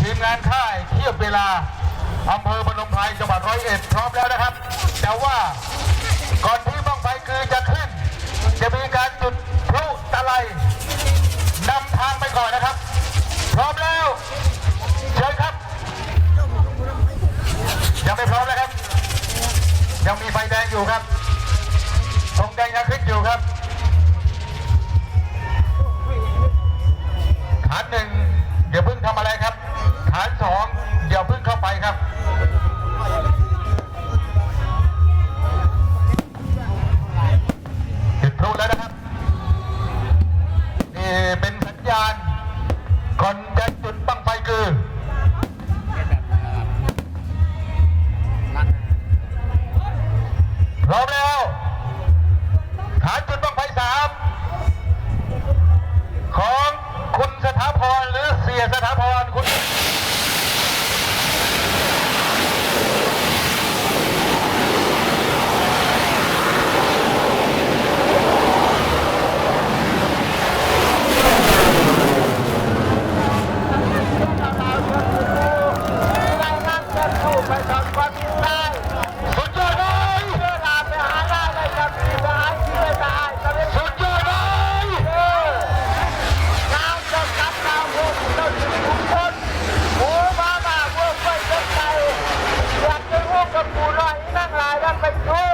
ทีมงานค่ายเทียบเวลาอำเภอพนมไพรจังหวัดร้อยเอ็ดพร้อมแล้วนะครับ แต่ว่าก่อนที่บ้างไฟคือจะขึ้น จะมีการจุดพลุตะไลนำทางไปก่อนนะครับ พร้อมแล้วเชิญครับ ยังไม่พร้อมนะครับ ยังมีไฟแดงอยู่ครับตรงแดงจะขึ้นอยู่ครับ คนใจะจุดบั้งไฟคือรอบแล้วฐานจุดบั้งไฟสามของคุณสถาพรหรือเสียสถาพรคุณ เป็นโชค